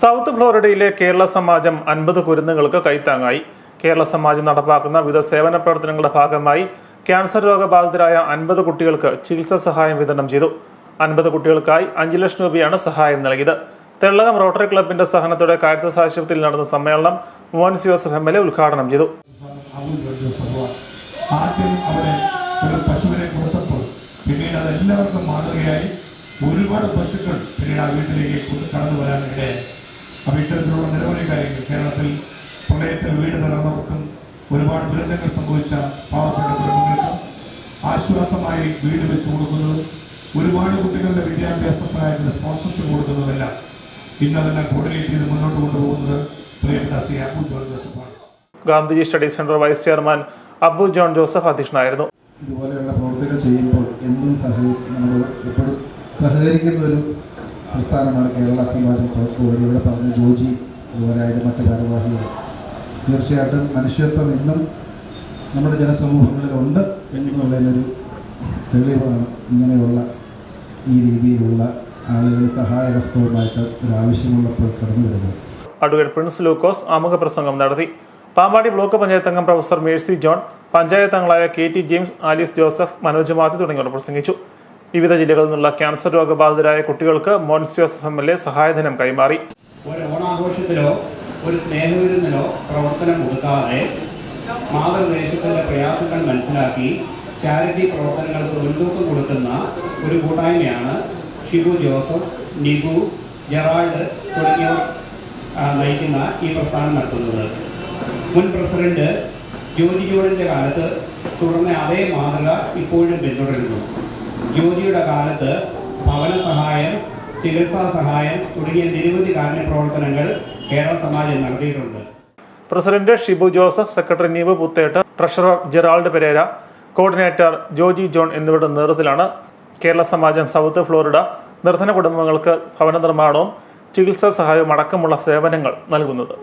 South ഫ്ലോറിഡയിലെ Kerala സമാജം അൻപത് കുരുന്നുകൾക്ക് കൈത്താങ്ങായി. കേരള സമാജം നടപ്പാക്കുന്ന വിവിധ സേവന പ്രവർത്തനങ്ങളുടെ ഭാഗമായി ക്യാൻസർ രോഗബാധിതരായ അൻപത് കുട്ടികൾക്ക് ചികിത്സാ സഹായം വിതരണം ചെയ്തു. അൻപത് കുട്ടികൾക്കായി അഞ്ചു ലക്ഷം രൂപയാണ് സഹായം നൽകിയത്. തെള്ളകം റോട്ടറി ക്ലബിന്റെ സഹനത്തോടെ കാരിത്താസ് ആശുപത്രിയിൽ നടന്ന സമ്മേളനം Mons Joseph M L A ഉദ്ഘാടനം ചെയ്തു. പിന്നീട് അത് എല്ലാവർക്കും മാതൃകയായി ഒരുപാട് പശുക്കൾ പിന്നീട് ആ വീട്ടിലേക്ക് കടന്നു വരാനിടയായി അപ്പോൾ ഇത്തരത്തിലുള്ള നിരവധി കാര്യങ്ങൾ കേരളത്തിൽ പ്രളയത്തിൽ വീട് തകർന്നവർക്കും ഒരുപാട് ദുരന്തങ്ങൾ സംഭവിച്ച പാവപ്പെട്ട കുടുംബങ്ങൾക്കും ആശ്വാസമായി വീട് വെച്ചു കൊടുക്കുന്നത് ഒരുപാട് കുട്ടികളുടെ വിദ്യാഭ്യാസ സഹായത്തിന് സ്പോൺസർഷിപ്പ് കൊടുക്കുന്നതെല്ലാം ഇന്ന് അതെല്ലാം കോർഡിനേറ്റ് ചെയ്ത് മുന്നോട്ട് കൊണ്ടുപോകുന്നത് പ്രിയപ്പെട്ട C Abu John ജോസഫാണ്. Gandhiji study centre vice chairman Abu John Joseph അധ്യക്ഷനായിരുന്നു. ഇതുപോലെയുള്ള പ്രവർത്തികൾ ചെയ്യുമ്പോൾ എന്തും സഹകരി നമ്മൾ എപ്പോഴും സഹകരിക്കുന്ന ഒരു പ്രസ്ഥാനമാണ് കേരള സമാജം കോവിഡ് ഇവിടെ പറഞ്ഞ ജോജി അതുപോലെ അതിന്റെ മറ്റ് ഭാരവാഹികൾ. തീർച്ചയായിട്ടും മനുഷ്യത്വം ഇന്നും നമ്മുടെ ജനസമൂഹങ്ങളിലുണ്ട് എന്നുള്ളതിനൊരു തെളിവാണ് ഇങ്ങനെയുള്ള ഈ രീതിയിലുള്ള ആളുകൾ സഹായഹസ്തവുമായിട്ട് ഒരു ആവശ്യമുള്ളപ്പോൾ കടന്നു വരുന്നത്. അഡ്വക്കേറ്റ് പ്രിൻസ് ലൂക്കോസ് ആമുഖ പ്രസംഗം നടത്തി. പാമ്പാടി ബ്ലോക്ക് പഞ്ചായത്ത് അംഗം പ്രൊഫസർ മേഴ്സി ജോൺ പഞ്ചായത്ത് അംഗങ്ങളായ K T James Alice Joseph Manoj Mathew തുടങ്ങിയവർ പ്രസംഗിച്ചു. വിവിധ ജില്ലകളിൽ നിന്നുള്ള ക്യാൻസർ രോഗബാധിതരായ കുട്ടികൾക്ക് Mons Joseph M L A സഹായധനം കൈമാറി. ഒരു ഓണാഘോഷത്തിലോ ഒരു സ്നേഹവിരുന്നിലോ പ്രവർത്തനം കൊടുക്കാതെ മാതൃദേശത്തിന്റെ പ്രയാസങ്ങൾ മനസ്സിലാക്കി ചാരിറ്റി പ്രവർത്തനങ്ങൾക്ക് മുൻതൂക്കം കൊടുക്കുന്ന ഒരു കൂട്ടായ്മയാണ് ഷിബു ജോസഫ് നിബു ജെറാൾഡ് തുടങ്ങിയവർ നയിക്കുന്ന ഈ പ്രസ്ഥാനം നടത്തുന്നത്. മുൻ പ്രസിഡന്റ് ജോലി ജോണിന്റെ കാലത്ത് തുടർന്ന അതേ മാതൃക ഇപ്പോഴും പിന്തുടരുന്നു. ജോജിയുടെ കാലത്ത് ഭവന സഹായം ചികിത്സാ സഹായം തുടങ്ങിയ നിരവധി കാരുണ്യ പ്രവർത്തനങ്ങൾ കേരള സമാജം നടത്തിയിട്ടുണ്ട്. President Shibu Joseph secretary Neebu Puthettu treasurer Gerald Pereira coordinator Joji John എന്നിവരുടെ നേതൃത്വത്തിലാണ് കേരള സമാജം സൗത്ത് ഫ്ലോറിഡ നിർധന കുടുംബങ്ങൾക്ക് ഭവന നിർമ്മാണവും ചികിത്സാ സഹായവും അടക്കമുള്ള സേവനങ്ങൾ നൽകുന്നത്.